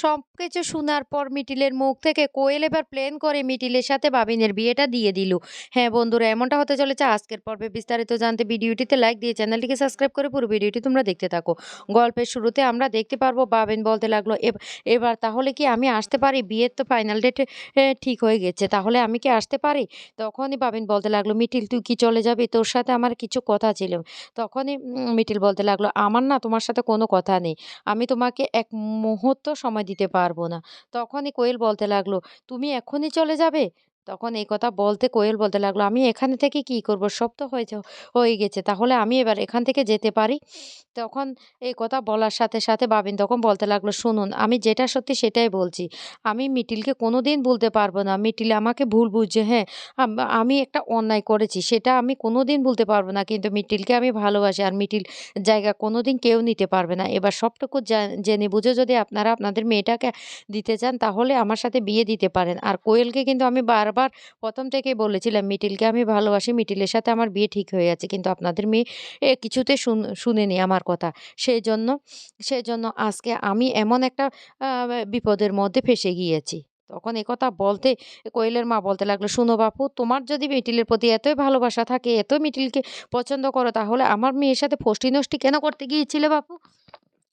সবকিছু শোনার পর মিটিলের মুখ থেকে কোয়েল এবার প্লেন করে মিটিলের সাথে বাবিনের বিয়েটা দিয়ে দিল। হ্যাঁ বন্ধুরা, এমনটা হতে চলেছে। আজকের পর্বে বিস্তারিত জানতে ভিডিওটিতে লাইক দিয়ে চ্যানেলটিকে সাবস্ক্রাইব করে পুরো ভিডিওটি তোমরা দেখতে থাকো। গল্পের শুরুতে আমরা দেখতে পারব বাবিন বলতে লাগল, "এব- এবার তাহলে কি আমি আসতে পারি? বিয়ের তো ফাইনাল ডেট ঠিক হয়ে গেছে। তাহলে আমি কি আসতে পারি? তখনই বাবিন বলতে লাগল, মিটিল, তুই কি চলে যাবি? তোর সাথে আমার কিছু কথা ছিল। তখনই মিটিল বলতে লাগল, আমার না তোমার সাথে কোনো কথা নেই। আমি তোমাকে এক মুহূর্ত সময় দিতে পারব না। তখনই কোয়েল বলতে লাগল তুমি এখনই চলে যাবে? তখন এই কথা বলতে কোয়েল বলতে লাগল, আমি এখানে থেকে কি করব? সব তো হয়েছে, হয়ে গেছে। তাহলে আমি এবার এখান থেকে যেতে পারি? তখন এই কথা বলার সাথে সাথে বাবিন তখন বলতে লাগল, শুনুন, আমি যেটা সত্যি সেটাই বলছি। আমি মিটিলকে কোনো দিন ভুলতে পারব না। মিটিল আমাকে ভুল বুঝছে হ্যাঁ? আমি একটা অন্যায় করেছি, সেটা আমি কোনো দিন ভুলতে পারব না। কিন্তু মিটিলকে আমি ভালোবাসি আর মিটিল জায়গা কোনো দিন কেউ নিতে পারবে না। এবার সবটুকু জেনে বুঝে যদি আপনারা আপনাদের মেয়েটাকে দিতে চান, তাহলে আমার সাথে বিয়ে দিতে পারেন। আর কোয়েলকে কিন্তু আমি বারবার প্রথম থেকেই বলেছিলাম, মিটিলকে আমি ভালোবাসি, মিটিলের সাথে আমার বিয়ে ঠিক হয়ে আছে কিন্তু আপনাদের মেয়ে, এ, কিছুতে শুন, শুনেনি আমার কথা। সেই জন্য সেই জন্য আজকে আমি এমন একটা বিপদের মধ্যে ফেসে গিয়েছি। তখন কথা বলতে, কোয়েলের মা বলতে লাগল, শুনো বাপু, তোমার যদি মিটিলের প্রতি এতই ভালোবাসা থাকে এত মিটিলকে পছন্দ করো, তাহলে আমার মেয়ের সাথে ফষ্টি নষ্টি কেন করতে গিয়েছিলে বাপু?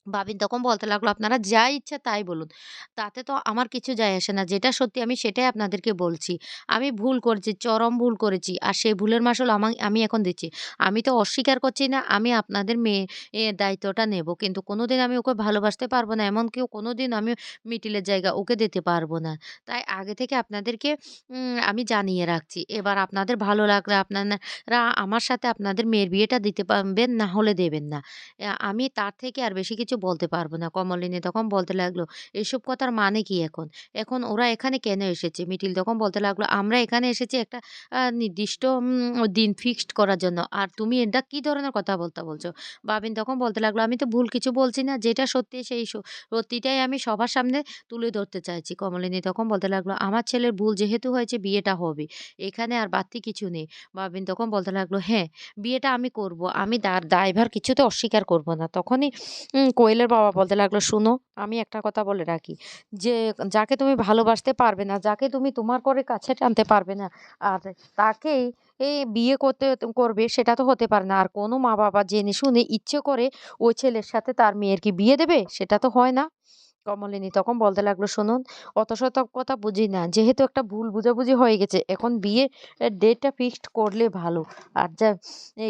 বাবিন তখন বলতে লাগল, আপনারা যা ইচ্ছা তাই বলুন। তাতে তো আমার কিছু যায় আসে না। যেটা সত্যি আমি সেটাই আপনাদেরকে বলছি। আমি ভুল করেছি, চরম ভুল করেছি, আর সেই ভুলের মাসুল আমা- আমি এখন দিচ্ছি। আমি তো অস্বীকার করছি না, আমি আপনাদের মেয়ে দায়িত্বটা নেব। কিন্তু কোনো দিন আমি ওকে ভালোবাসতে পারব না। এমন কেউ কোনো দিন আমি মিটিলের জায়গা ওকে দিতে পারব না। তাই আগে থেকে আপনাদেরকে আমি জানিয়ে রাখছি। এবার আপনাদের ভালো লাগলে আপনারা আমার সাথে আপনাদের মেয়ের বিয়েটা দিতে পারবেন, না হলে দেবেন না। আমি তার থেকে আর বেশি কিছু বলতে পারব না। কমলিনী তখন বলতে লাগল, "এসব কথার মানে কি এখন? এখন ওরা এখানে কেন এসেছে?" মিটিল তখন বলতে লাগল, "আমরা এখানে এসেছি একটা নির্দিষ্ট দিন ফিক্সড করার জন্য। আর তুমি এটা কি ধরনের কথা বলতে বলছো?" বাবিন তখন বলতে লাগল, "আমি তো ভুল কিছু বলছি না। যেটা সত্যি সেই সত্যিটাই আমি সবার সামনে তুলে ধরতে চাইছি।" কমলিনী তখন বলতে লাগল, "আমার ছেলের ভুল যেহেতু হয়েছে বিয়েটা হবে। এখানে আর বাড়তি কিছু নেই।" বাবিন তখন বলতে লাগল, "হ্যাঁ, বিয়েটা আমি করব। আমি দায়ভার কিছুতে অস্বীকার করব না।" তখনই কোয়েলের বাবা বলতে লাগল, শুনো আমি একটা কথা বলে রাখি যে যাকে তুমি ভালোবাসতে পারবে না, যাকে তুমি তোমার করে কাছে টানতে পারবে না, আর তাকেই এ বিয়ে করতে করবে সেটা তো হতে পারে না। আর কোনো মা-বাবা জেনে শুনে ইচ্ছে করে ওই ছেলের সাথে তার মেয়ের কি বিয়ে দেবে? সেটা তো হয় না।" কমলিনী তখন বলতে লাগল, "শুনুন, অত শত কথা বুঝি না। যেহেতু একটা ভুল বুঝাবুঝি হয়ে গেছে, এখন বিয়ে ডেটটা ফিক্সড করলে ভালো। আর যা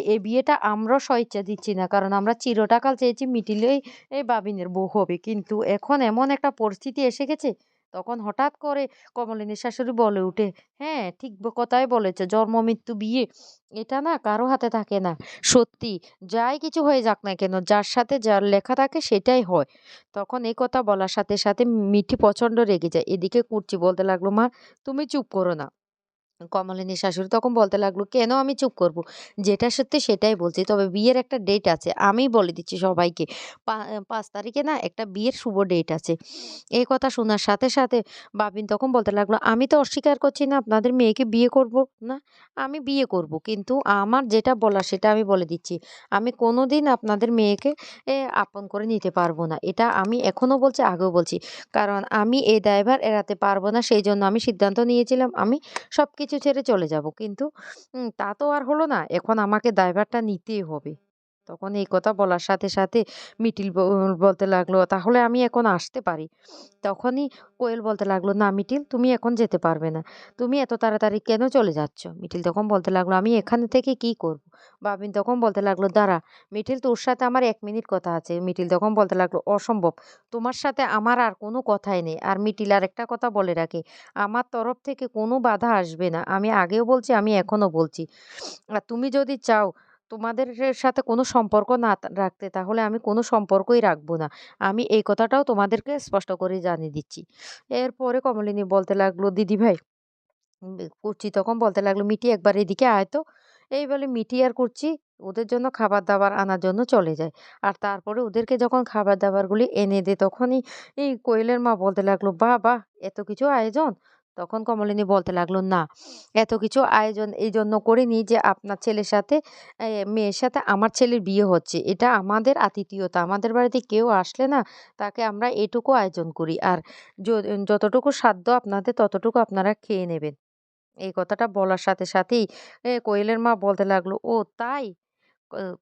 এই বিয়েটা আমরাও স্বইচ্ছা দিচ্ছি না। কারণ আমরা চিরটাকাল চেয়েছি মিটিলেই এই বাবিনের বউ হবে। কিন্তু এখন এমন একটা পরিস্থিতি এসে গেছে, তখন হঠাৎ করে কমলিনীর শাশুড়ি বলে উঠে, "হ্যাঁ, ঠিক কথাই বলেছে জন্ম মৃত্যু বিয়ে এটা না কারও হাতে থাকে না। সত্যি যাই কিছু হয়ে যাক না কেন, যার সাথে যার লেখা থাকে সেটাই হয়।" তখন এই কথা বলার সাথে, সাথে মিঠি প্রচণ্ড রেগে যায়। এদিকে কুর্চি বলতে লাগল, "মা, তুমি চুপ করো না।" কমলিনীর শাশুড়ি তখন বলতে লাগল, "কেন আমি চুপ করব? যেটা সত্যি সেটাই বলছি। তবে বিয়ের একটা ডেট আছে। আমিই বলে দিচ্ছি সবাইকে। পা ৫ তারিখে না একটা বিয়ের শুভ ডেট আছে।" এই কথা শোনার সাথে, সাথে বাবিন তখন বলতে লাগল, "আমি তো অস্বীকার করছি না আপনাদের মেয়েকে বিয়ে করব না। আমি বিয়ে করব। কিন্তু আমার যেটা বলার সেটা আমি বলে দিচ্ছি। আমি কোনো দিন আপনাদের মেয়েকে আপন করে নিতে পারব না। এটা আমি এখনও বলছি, আগেও বলছি। কারণ আমি এই দায়ভার এড়াতে পারব না। সেই জন্য আমি সিদ্ধান্ত নিয়েছিলাম আমি সবকিছু ছেড়ে চলে যাব। কিন্তু তা তো আর হলো না। এখন আমাকে দায়ভারটা নিতেই হবে। তখন এই কথা বলার সাথে, সাথে মিটিল বলতে লাগল, "তাহলে আমি এখন আসতে পারি?" তখনই কোয়েল বলতে লাগল, "না মিটিল, তুমি এখন যেতে পারবে না। তুমি এত তাড়াতাড়ি কেন চলে যাচ্ছ?" মিটিল তখন বলতে লাগল, "আমি এখান থেকে কি করব?" বাবিন তখন বলতে লাগল, "দাঁড়া, মিটিল তোর সাথে আমার এক মিনিট কথা আছে।" মিটিল তখন বলতে লাগল, "অসম্ভব। তোমার সাথে আমার আর কোনো কথাই নেই।" আর মিটিল আরেকটা কথা বলে রাখে আমার তরফ থেকে কোনো বাধা আসবে না। আমি আগেও বলছি, আমি এখনও বলছি। আর তুমি যদি চাও তোমাদের সাথে কোনো সম্পর্ক না রাখতে তাহলে আমি কোনো সম্পর্কই রাখব না। আমি এই কথাটাও তোমাদেরকে স্পষ্ট করে জানিয়ে দিচ্ছি। এরপরে কমলিনী বলতে লাগল, "দিদিভাই" উম কুর্চি তখন বলতে লাগল, "মিটি একবার এদিকে আয় তো।" এই বলে মিটি আর কুর্চি ওদের জন্য খাবার-দাবার আনার জন্য চলে যায়। আর তারপরে ওদেরকে যখন খাবার-দাবারগুলি এনে দেয় তখনই এই কোয়েলের মা বলতে লাগল, "বাহ! বাহ! এত কিছু আয়োজন! তখন কমলিনী বলতে লাগল, "না, এত কিছু আয়োজন এই জন্য করিনি যে আপনার ছেলের সাথে মেয়ের সাথে আমার ছেলের বিয়ে হচ্ছে। এটা আমাদের আতিথেয়তা। আমাদের বাড়িতে কেউ আসলে না তাকে আমরা এটুকু আয়োজন করি। আর যতটুকু সাধ্য আপনাদের ততটুকু আপনারা খেয়ে নেবেন।" এই কথাটা বলার সাথে সাথেই কোয়েলের মা বলতে লাগল, "ও তাই?"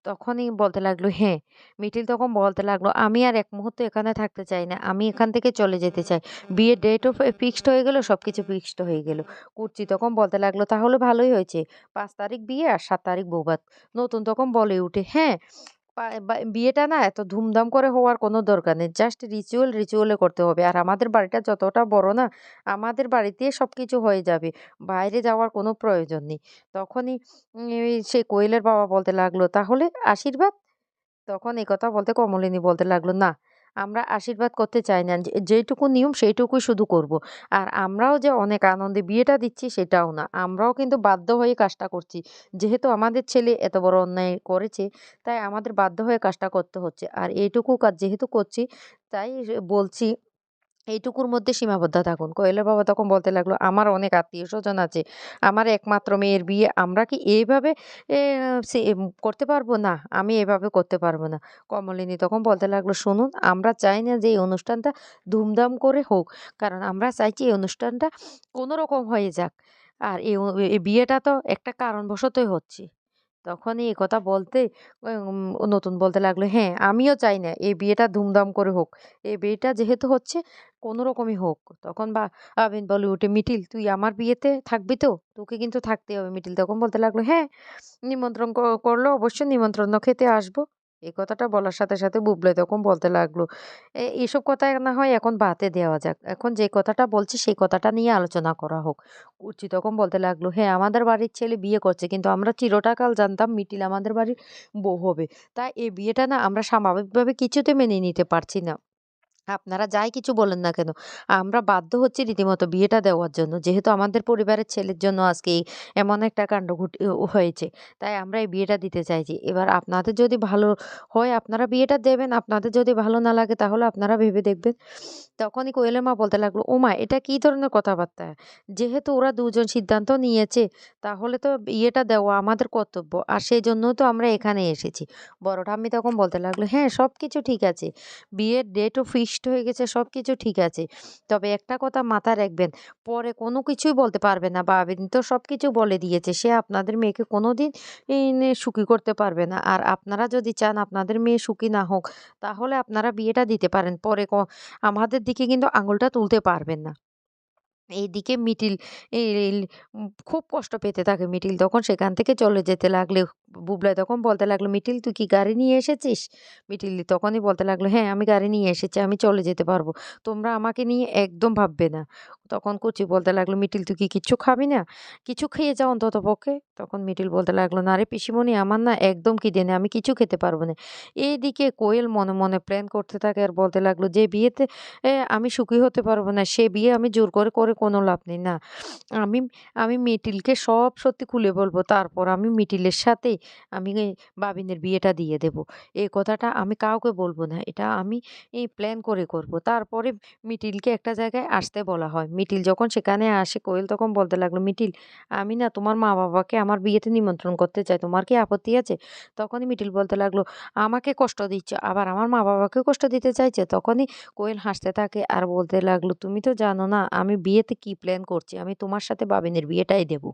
তখনই বলতে লাগল, "হ্যাঁ।" মিঠিল তখন বলতে লাগল, "আমি আর এক মুহূর্ত এখানে থাকতে চাই না। আমি এখান থেকে চলে যেতে চাই। বিয়ের ডেটও ফিক্সড হয়ে গেল, সব কিছু ফিক্সড হয়ে গেল।" কুর্চি তখন বলতে লাগল, "তাহলে ভালোই হয়েছে। পাঁচ তারিখ বিয়ে আর সাত তারিখ বৌভাত।" নতুন তখন বলে উঠে, "হ্যাঁ, বিয়েটা না এত ধুমধাম করে হওয়ার কোনো দরকার নেই। জাস্ট রিচুয়াল, রিচুয়ালে করতে হবে। আর আমাদের বাড়িটা যতটা বড় না, আমাদের বাড়িতে সব কিছু হয়ে যাবে। বাইরে যাওয়ার কোনো প্রয়োজন নেই।" তখনই সে কোয়েলের বাবা বলতে লাগল, "তাহলে আশীর্বাদ?" তখন এই কথা বলতে কমলিনী বলতে লাগল, "না, আমরা আশীর্বাদ করতে চাই না। যেটুকু নিয়ম সেইটুকুই শুধু করব। আর আমরাও যে অনেক আনন্দে বিয়েটা দিচ্ছি সেটাও না। আমরাও কিন্তু বাধ্য হয়ে কাজটা করছি। যেহেতু আমাদের ছেলে এত বড় অন্যায় করেছে, তাই আমাদের বাধ্য হয়ে কাজটা করতে হচ্ছে। আর এইটুকু কাজ যেহেতু করছি, তাই বলছি এইটুকুর মধ্যে সীমাবদ্ধ থাকুন।" কোয়েলের বাবা তখন বলতে লাগল, "আমার অনেক আত্মীয় স্বজন আছে। আমার একমাত্র মেয়ের বিয়ে আমরা কি এইভাবে করতে পারব? না, আমি এভাবে করতে পারব না।" কমলিনী তখন বলতে লাগল, "শুনুন, আমরা চাই না যে এই অনুষ্ঠানটা ধুমধাম করে হোক। কারণ আমরা চাইছি এই অনুষ্ঠানটা কোনোরকম হয়ে যাক। আর এই এই বিয়েটা তো একটা কারণবশতই হচ্ছে।" তখনই এ কথা বলতে নতুন বলতে লাগল, "হ্যাঁ, আমিও চাই না এই বিয়েটা ধুমধাম করে হোক। এই বিয়েটা যেহেতু হচ্ছে কোনোরকমই হোক।" তখন বা আবিন বলে উঠে, "মিঠিল তুই আমার বিয়েতে থাকবি তো? তোকে কিন্তু থাকতে হবে।" মিঠিল তখন বলতে লাগল, "হ্যাঁ, নিমন্ত্রণ করলে অবশ্যই নিমন্ত্রণ খেতে আসব।" এই কথাটা বলার সাথে সাথে বুবলাই তখন বলতে লাগল, "এ এসব কথা না হয় এখন বাতে দেওয়া যাক। এখন যে কথাটা বলছি সেই কথাটা নিয়ে আলোচনা করা হোক।" কুর্চি তখন বলতে লাগল, "হ্যাঁ, আমাদের বাড়ির ছেলে বিয়ে করছে। কিন্তু আমরা চিরটাকাল জানতাম মিটিল আমাদের বাড়ির বউ হবে। তাই এই বিয়েটা না আমরা স্বাভাবিকভাবে কিছুতে মেনে নিতে পারছি না। আপনারা যাই কিছু বলেন না কেন, আমরা বাধ্য হচ্ছি রীতিমতো বিয়েটা দেওয়ার জন্য। যেহেতু আমাদের পরিবারের ছেলের জন্য আজকে এমন একটা কাণ্ড ঘটে হয়েছে। তাই আমরা এই বিয়েটা দিতে চাইছি। এবার আপনাদের যদি ভালো হয় আপনারা বিয়েটা দেবেন। আপনাদের যদি ভালো না লাগে তাহলে আপনারা ভেবে দেখবেন।" তখনই কোয়েলের মা বলতে লাগল, "ওমা এটা কী ধরনের কথাবার্তা? যেহেতু ওরা দুজন সিদ্ধান্ত নিয়েছে, তাহলে তো বিয়েটা দেওয়া আমাদের কর্তব্য। আর সেজন্যই তো আমরা এখানে এসেছি।" বড় ঠাম্মি তখন বলতে লাগল, "হ্যাঁ, সব কিছু ঠিক আছে। বিয়ের ডেটও ফিক্সড হয়ে গেছে, সব কিছু ঠিক আছে। তবে একটা কথা মাথায় রাখবেন, পরে কোনো কিছুই বলতে পারবে না বা আবেদিন তো সব কিছু বলে দিয়েছে। সে আপনাদের মেয়েকে কোনো দিন সুখী করতে পারবে না। আর আপনারা যদি চান আপনাদের মেয়ে সুখী না হোক, তাহলে আপনারা বিয়েটা দিতে পারেন। পরে আমাদের দিকে কিন্তু আঙুলটা তুলতে পারবেন না।" এইদিকে মিটিল খুব কষ্ট পেতে থাকে মিটিল তখন সেখান থেকে চলে যেতে লাগলে বুবলাই তখন বলতে লাগল, মিটিল তুই কি গাড়ি নিয়ে এসেছিস?" মিটিল তখনই বলতে লাগল, "হ্যাঁ, আমি গাড়ি নিয়ে এসেছি। আমি চলে যেতে পারব। তোমরা আমাকে নিয়ে একদম ভাববে না।" তখন কুচি বলতে লাগল, মিটিল তুই কি কিচ্ছু খাবি না? কিছু খেয়ে যা অন্ততপক্ষে।" তখন মিটিল বলতে লাগল, "না রে পিসিমণি আমার না একদম খিদে দেনে আমি কিছু খেতে পারব না।" এইদিকে কোয়েল মনে, মনে প্ল্যান করতে থাকে আর বলতে লাগল, "যে বিয়েতে আমি সুখী হতে পারব না, সে বিয়ে আমি জোর করে, করে কোনো লাভ নেই। না, আমি আমি মিটিলকে সব সত্যি খুলে বলব। তারপর আমি মিটিলের সাথেই আমি বাবিনের বিয়েটা দিয়ে দেবো। এই কথাটা আমি কাউকে বলব না। এটা আমি এই প্ল্যান করে করব তারপরে মিটিলকে একটা জায়গায় আসতে বলা হয়। মিটিল যখন সেখানে আসে কোয়েল তখন বলতে লাগল, মিটিল আমি না তোমার মা-বাবাকে আমার বিয়েতে নিমন্ত্রণ করতে চাই। তোমার কি আপত্তি আছে?" তখনই মিটিল বলতে লাগল, "আমাকে কষ্ট দিচ্ছে আবার আমার মা-বাবাকেও কষ্ট দিতে চাইছে?" তখনই কোয়েল হাসতে থাকে আর বলতে লাগল, "তুমি তো জানো না আমি বিয়েতে কি প্ল্যান করছি। আমি তোমার সাথে বাবিনের বিয়েটাই দেবো।"